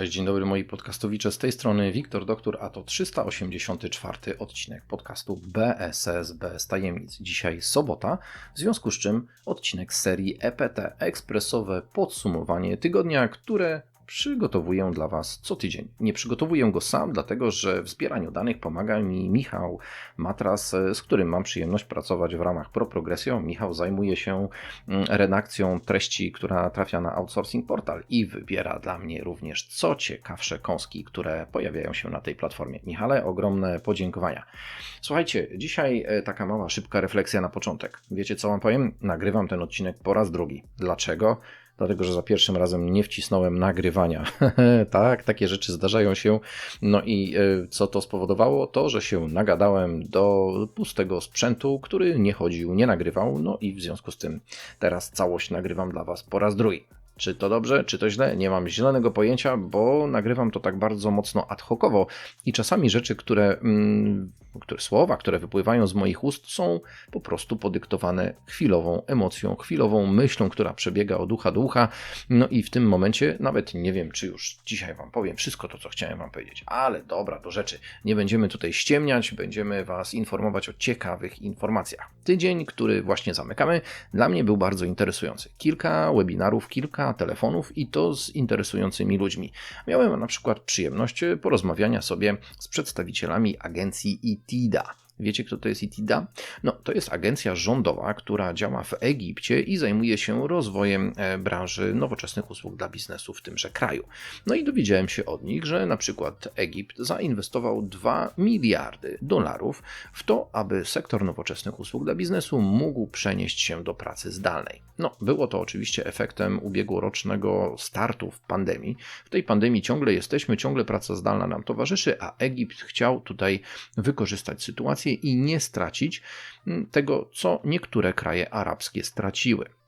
Cześć, dzień dobry moi podcastowicze. Z tej strony Wiktor Doktor, a to 384 odcinek podcastu BSS bez tajemnic. Dzisiaj sobota, w związku z czym odcinek serii EPT, ekspresowe podsumowanie tygodnia, które przygotowuję dla Was co tydzień. Nie przygotowuję go sam, dlatego że w zbieraniu danych pomaga mi Michał Matras, z którym mam przyjemność pracować w ramach ProProgresio. Michał zajmuje się mm, redakcją treści, która trafia na outsourcing portal i wybiera dla mnie również co ciekawsze kąski, które pojawiają się na tej platformie. Michale, ogromne podziękowania. Słuchajcie, dzisiaj e, taka mała, szybka refleksja na początek. Wiecie co wam powiem? Nagrywam ten odcinek po raz drugi. Dlaczego? Dlatego że za pierwszym razem nie wcisnąłem nagrywania. tak, takie rzeczy zdarzają się. No i e, co to spowodowało? To, że się nagadałem do pustego sprzętu, który nie chodził, nie nagrywał. No i w związku z tym teraz całość nagrywam dla Was po raz drugi. Czy to dobrze, czy to źle? Nie mam zielonego pojęcia, bo nagrywam to tak bardzo mocno ad hocowo i czasami rzeczy, które, mm, które słowa, które wypływają z moich ust są po prostu podyktowane chwilową emocją, chwilową myślą, która przebiega od ucha do ucha. No i w tym momencie nawet nie wiem, czy już dzisiaj Wam powiem wszystko to, co chciałem Wam powiedzieć, ale dobra, do rzeczy. Nie będziemy tutaj ściemniać, będziemy Was informować o ciekawych informacjach. Tydzień, który właśnie zamykamy, dla mnie był bardzo interesujący. Kilka webinarów, kilka telefonów i to z interesującymi ludźmi. Miałem na przykład przyjemność porozmawiania sobie z przedstawicielami agencji ITIDA. Wiecie, kto to jest ITIDA? No, to jest agencja rządowa, która działa w Egipcie i zajmuje się rozwojem e, branży nowoczesnych usług dla biznesu w tymże kraju. No i dowiedziałem się od nich, że na przykład Egipt zainwestował 2 miliardy dolarów w to, aby sektor nowoczesnych usług dla biznesu mógł przenieść się do pracy zdalnej. No, było to oczywiście efektem ubiegłorocznego startu w pandemii. W tej pandemii ciągle jesteśmy, ciągle praca zdalna nam towarzyszy, a Egipt chciał tutaj wykorzystać sytuację i nie stracić mm, tego, co niektóre kraje arabskie straciły.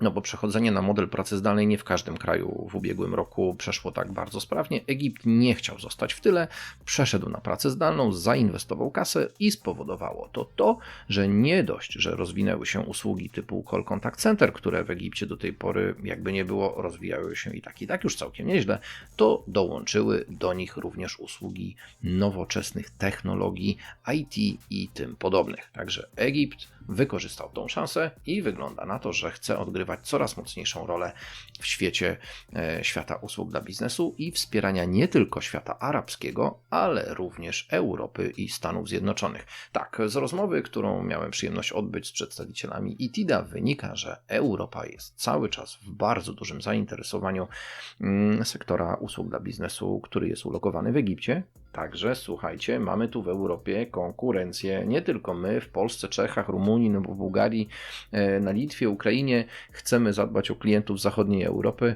No bo przechodzenie na model pracy zdalnej nie w każdym kraju w ubiegłym roku przeszło tak bardzo sprawnie. Egipt nie chciał zostać w tyle, przeszedł na pracę zdalną, zainwestował kasę i spowodowało to to, że nie dość, że rozwinęły się usługi typu Call Contact Center, które w Egipcie do tej pory jakby nie było, rozwijały się i tak i tak już całkiem nieźle, to dołączyły do nich również usługi nowoczesnych technologii IT i tym podobnych. Także Egipt wykorzystał tą szansę i wygląda na to, że chce odgrywać coraz mocniejszą rolę w świecie e, świata usług dla biznesu i wspierania nie tylko świata arabskiego, ale również Europy i Stanów Zjednoczonych. Tak, z rozmowy, którą miałem przyjemność odbyć z przedstawicielami ITIDA, wynika, że Europa jest cały czas w bardzo dużym zainteresowaniu mm, sektora usług dla biznesu, który jest ulokowany w Egipcie, Także słuchajcie, mamy tu w Europie konkurencję, nie tylko my w Polsce, Czechach, Rumunii, no bo w Bułgarii, e, na Litwie, Ukrainie chcemy zadbać o klientów zachodniej Europy,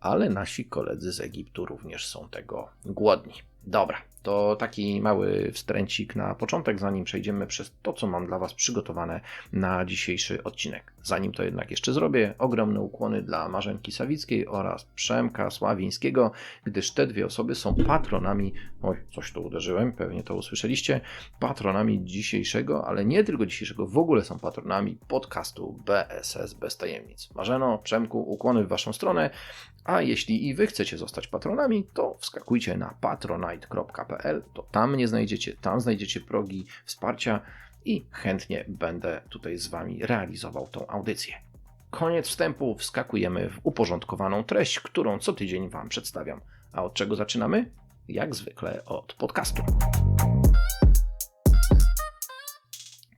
ale nasi koledzy z Egiptu również są tego głodni. Dobra, to taki mały wstręcik na początek, zanim przejdziemy przez to, co mam dla Was przygotowane na dzisiejszy odcinek. Zanim to jednak jeszcze zrobię, ogromne ukłony dla Marzenki Sawickiej oraz Przemka Sławińskiego, gdyż te dwie osoby są patronami, oj, coś tu uderzyłem, pewnie to usłyszeliście, patronami dzisiejszego, ale nie tylko dzisiejszego, w ogóle są patronami podcastu BSS Bez Tajemnic. Marzeno, Przemku, ukłony w Waszą stronę, a jeśli i Wy chcecie zostać patronami, to wskakujcie na patronite.pl, to tam mnie znajdziecie, tam znajdziecie progi wsparcia i chętnie będę tutaj z Wami realizował tą audycję. Koniec wstępu, wskakujemy w uporządkowaną treść, którą co tydzień Wam przedstawiam. A od czego zaczynamy? Jak zwykle od podcastu.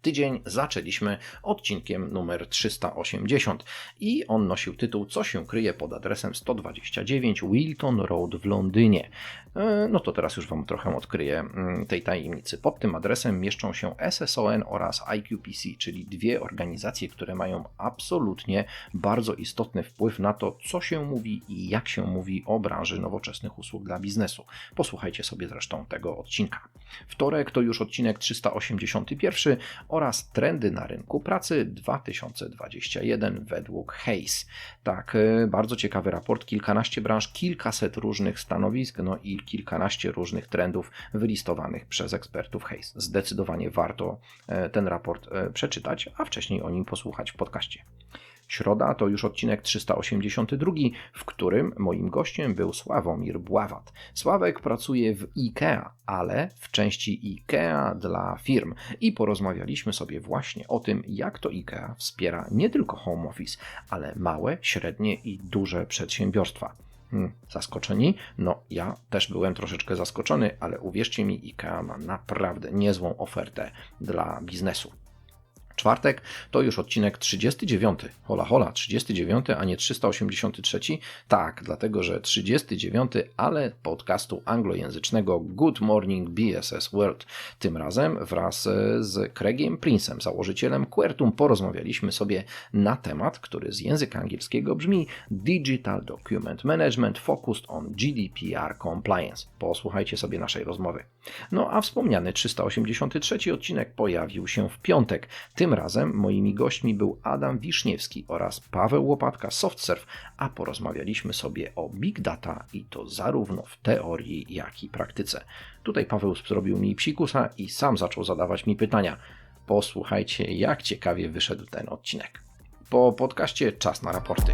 Tydzień zaczęliśmy odcinkiem numer 380 i on nosił tytuł Co się kryje pod adresem 129 Wilton Road w Londynie. E, no to teraz już Wam trochę odkryję mm, tej tajemnicy. Pod tym adresem mieszczą się SSON oraz IQPC, czyli dwie organizacje, które mają absolutnie bardzo istotny wpływ na to, co się mówi i jak się mówi o branży nowoczesnych usług dla biznesu. Posłuchajcie sobie zresztą tego odcinka. Wtorek to już odcinek 381 oraz trendy na rynku pracy 2021 według Hayes. Tak, e, bardzo ciekawy raport, kilkanaście branż, kilkaset różnych stanowisk, no i kilkanaście różnych trendów wylistowanych przez ekspertów Hayes. Zdecydowanie warto e, ten raport e, przeczytać, a wcześniej o nim posłuchać w podcaście. Środa to już odcinek 382, w którym moim gościem był Sławomir Bławat. Sławek pracuje w IKEA, ale w części IKEA dla firm i porozmawialiśmy sobie właśnie o tym, jak to IKEA wspiera nie tylko home office, ale małe, średnie i duże przedsiębiorstwa. Hmm, zaskoczeni? No, ja też byłem troszeczkę zaskoczony, ale uwierzcie mi, IKEA ma naprawdę niezłą ofertę dla biznesu. Czwartek to już odcinek 39. Hola, hola, 39, a nie 383. Tak, dlatego że 39, ale podcastu anglojęzycznego Good Morning BSS World. Tym razem wraz z Craigiem Princem, założycielem Quertum, porozmawialiśmy sobie na temat, który z języka angielskiego brzmi Digital Document Management Focused on GDPR Compliance. Posłuchajcie sobie naszej rozmowy. No a wspomniany 383 odcinek pojawił się w piątek. Tym razem moimi gośćmi był Adam Wiszniewski oraz Paweł Łopatka SoftServe, a porozmawialiśmy sobie o Big Data i to zarówno w teorii, jak i praktyce. Tutaj Paweł zrobił mi psikusa i sam zaczął zadawać mi pytania. Posłuchajcie, jak ciekawie wyszedł ten odcinek. Po podcaście czas na raporty.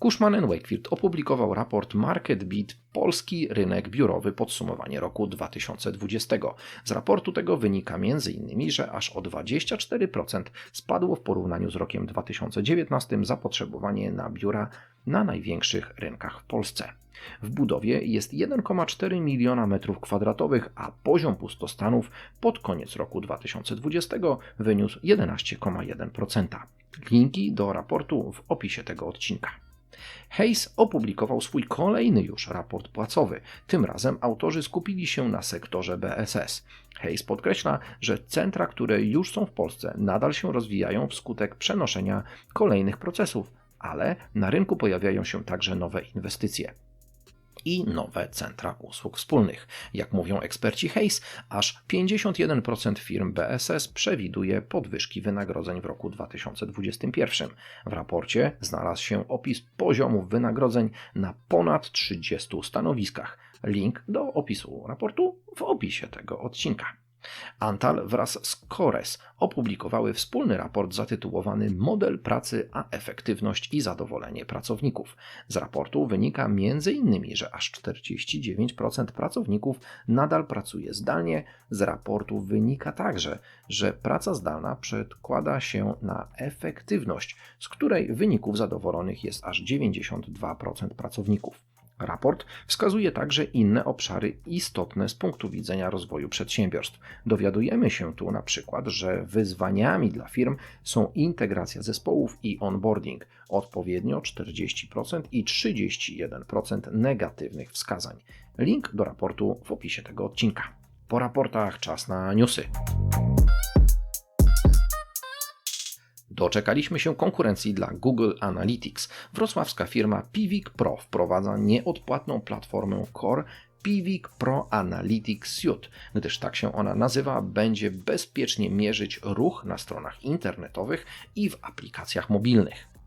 Cushman Wakefield opublikował raport Market Beat Polski rynek biurowy podsumowanie roku 2020. Z raportu tego wynika m.in., że aż o 24% spadło w porównaniu z rokiem 2019 zapotrzebowanie na biura na największych rynkach w Polsce. W budowie jest 1,4 miliona metrów kwadratowych, a poziom pustostanów pod koniec roku 2020 wyniósł 11,1%. Linki do raportu w opisie tego odcinka. Hayes opublikował swój kolejny już raport płacowy. Tym razem autorzy skupili się na sektorze BSS. Hayes podkreśla, że centra, które już są w Polsce, nadal się rozwijają wskutek przenoszenia kolejnych procesów, ale na rynku pojawiają się także nowe inwestycje i nowe centra usług wspólnych. Jak mówią eksperci Hayes, aż 51% firm BSS przewiduje podwyżki wynagrodzeń w roku 2021. W raporcie znalazł się opis poziomów wynagrodzeń na ponad 30 stanowiskach. Link do opisu raportu w opisie tego odcinka. Antal wraz z Kores opublikowały wspólny raport zatytułowany Model pracy a efektywność i zadowolenie pracowników. Z raportu wynika m.in., że aż 49% pracowników nadal pracuje zdalnie. Z raportu wynika także, że praca zdalna przedkłada się na efektywność, z której wyników zadowolonych jest aż 92% pracowników. Raport wskazuje także inne obszary istotne z punktu widzenia rozwoju przedsiębiorstw. Dowiadujemy się tu na przykład, że wyzwaniami dla firm są integracja zespołów i onboarding, odpowiednio 40% i 31% negatywnych wskazań. Link do raportu w opisie tego odcinka. Po raportach czas na newsy. Doczekaliśmy się konkurencji dla Google Analytics. Wrocławska firma Pivik Pro wprowadza nieodpłatną platformę Core Pivik Pro Analytics Suite. Gdyż tak się ona nazywa, będzie bezpiecznie mierzyć ruch na stronach internetowych i w aplikacjach mobilnych.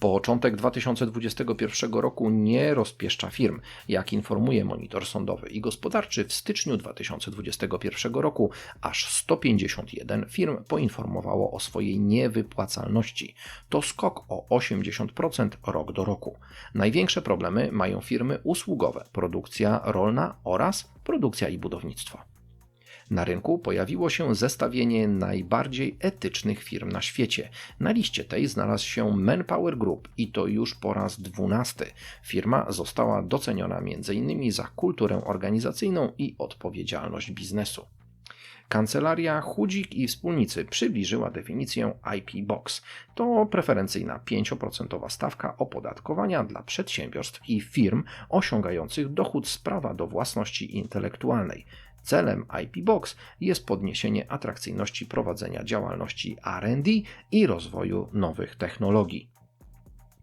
Początek 2021 roku nie rozpieszcza firm. Jak informuje monitor sądowy i gospodarczy, w styczniu 2021 roku aż 151 firm poinformowało o swojej niewypłacalności. To skok o 80% rok do roku. Największe problemy mają firmy usługowe, produkcja rolna oraz produkcja i budownictwo. Na rynku pojawiło się zestawienie najbardziej etycznych firm na świecie. Na liście tej znalazł się Manpower Group i to już po raz dwunasty. Firma została doceniona m.in. za kulturę organizacyjną i odpowiedzialność biznesu. Kancelaria Chudzik i wspólnicy przybliżyła definicję IP Box. To preferencyjna 5% stawka opodatkowania dla przedsiębiorstw i firm osiągających dochód z prawa do własności intelektualnej. Celem IP Box jest podniesienie atrakcyjności prowadzenia działalności RD i rozwoju nowych technologii.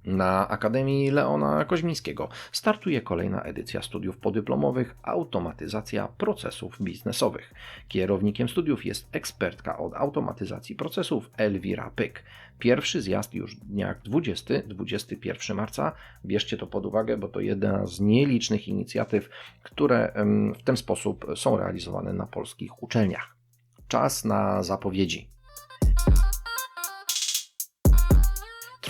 Na Akademii Leona Koźmińskiego startuje kolejna edycja studiów podyplomowych Automatyzacja procesów biznesowych. Kierownikiem studiów jest ekspertka od automatyzacji procesów Elwira Pyk. Pierwszy zjazd już dniach 20-21 marca. Bierzcie to pod uwagę, bo to jedna z nielicznych inicjatyw, które w ten sposób są realizowane na polskich uczelniach. Czas na zapowiedzi.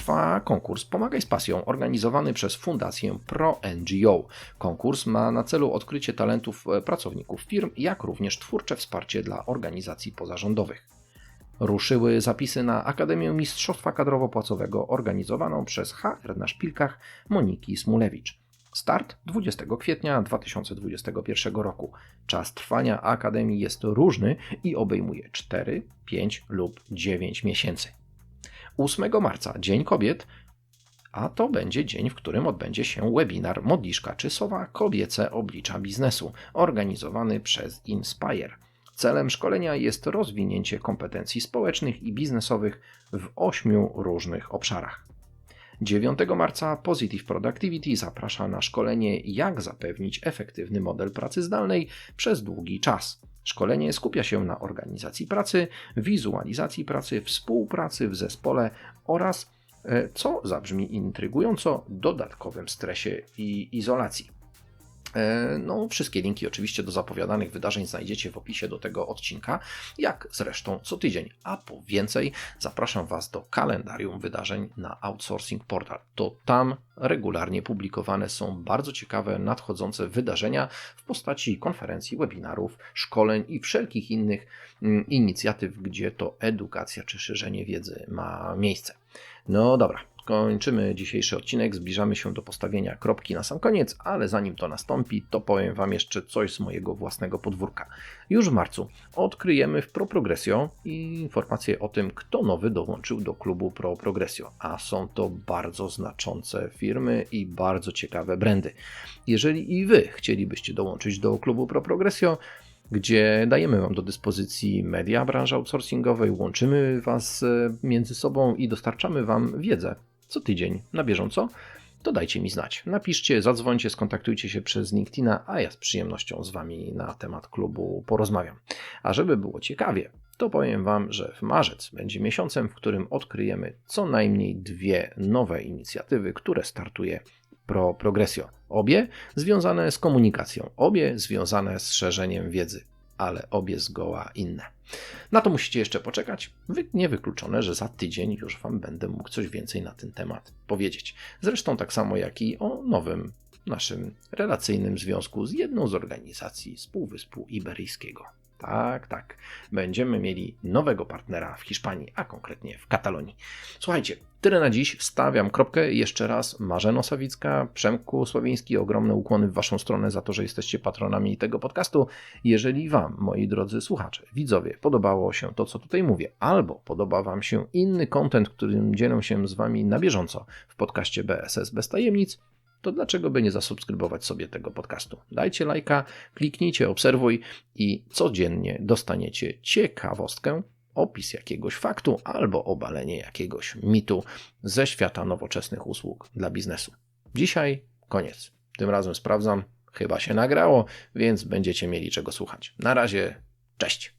Trwa konkurs Pomagaj z pasją organizowany przez Fundację Pro NGO. Konkurs ma na celu odkrycie talentów e, pracowników firm, jak również twórcze wsparcie dla organizacji pozarządowych. Ruszyły zapisy na Akademię Mistrzostwa Kadrowo-Płacowego organizowaną przez HR na szpilkach Moniki Smulewicz. Start 20 kwietnia 2021 roku. Czas trwania Akademii jest różny i obejmuje 4, 5 lub 9 miesięcy. 8 marca, Dzień Kobiet, a to będzie dzień, w którym odbędzie się webinar Modliszka Czysowa Kobiece Oblicza Biznesu, organizowany przez Inspire. Celem szkolenia jest rozwinięcie kompetencji społecznych i biznesowych w ośmiu różnych obszarach. 9 marca Positive Productivity zaprasza na szkolenie Jak zapewnić efektywny model pracy zdalnej przez długi czas. Szkolenie skupia się na organizacji pracy, wizualizacji pracy, współpracy w zespole oraz, e, co zabrzmi intrygująco, dodatkowym stresie i izolacji. E, no, wszystkie linki oczywiście do zapowiadanych wydarzeń znajdziecie w opisie do tego odcinka, jak zresztą co tydzień. A po więcej zapraszam Was do kalendarium wydarzeń na Outsourcing Portal. To tam regularnie publikowane są bardzo ciekawe, nadchodzące wydarzenia w postaci konferencji, webinarów, szkoleń i wszelkich innych mm, inicjatyw, gdzie to edukacja czy szerzenie wiedzy ma miejsce. No dobra, kończymy dzisiejszy odcinek, zbliżamy się do postawienia kropki na sam koniec, ale zanim to nastąpi, to powiem Wam jeszcze coś z mojego własnego podwórka. Już w marcu odkryjemy w Pro Progressio informacje o tym, kto nowy dołączył do klubu Pro Progressio, a są to bardzo znaczące firmy i bardzo ciekawe brandy. Jeżeli i Wy chcielibyście dołączyć do klubu Pro Progressio, gdzie dajemy Wam do dyspozycji media branży outsourcingowej, łączymy Was e, między sobą i dostarczamy Wam wiedzę co tydzień na bieżąco, to dajcie mi znać. Napiszcie, zadzwońcie, skontaktujcie się przez LinkedIna, a ja z przyjemnością z Wami na temat klubu porozmawiam. A żeby było ciekawie, to powiem Wam, że w marzec będzie miesiącem, w którym odkryjemy co najmniej dwie nowe inicjatywy, które startuje Pro Progressio. Obie związane z komunikacją, obie związane z szerzeniem wiedzy ale obie zgoła inne. Na to musicie jeszcze poczekać. Niewykluczone, że za tydzień już Wam będę mógł coś więcej na ten temat powiedzieć. Zresztą tak samo jak i o nowym naszym relacyjnym związku z jedną z organizacji z Półwyspu Iberyjskiego. Tak, tak. Będziemy mieli nowego partnera w Hiszpanii, a konkretnie w Katalonii. Słuchajcie, tyle na dziś. Stawiam kropkę. Jeszcze raz Marzeno Sawicka, Przemku Słowiński, ogromne ukłony w Waszą stronę za to, że jesteście patronami tego podcastu. Jeżeli Wam, moi drodzy słuchacze, widzowie, podobało się to, co tutaj mówię, albo podoba Wam się inny content, którym dzielę się z Wami na bieżąco w podcaście BSS Bez Tajemnic, to dlaczego by nie zasubskrybować sobie tego podcastu? Dajcie lajka, kliknijcie obserwuj i codziennie dostaniecie ciekawostkę, opis jakiegoś faktu albo obalenie jakiegoś mitu ze świata nowoczesnych usług dla biznesu. Dzisiaj koniec. Tym razem sprawdzam, chyba się nagrało, więc będziecie mieli czego słuchać. Na razie, cześć.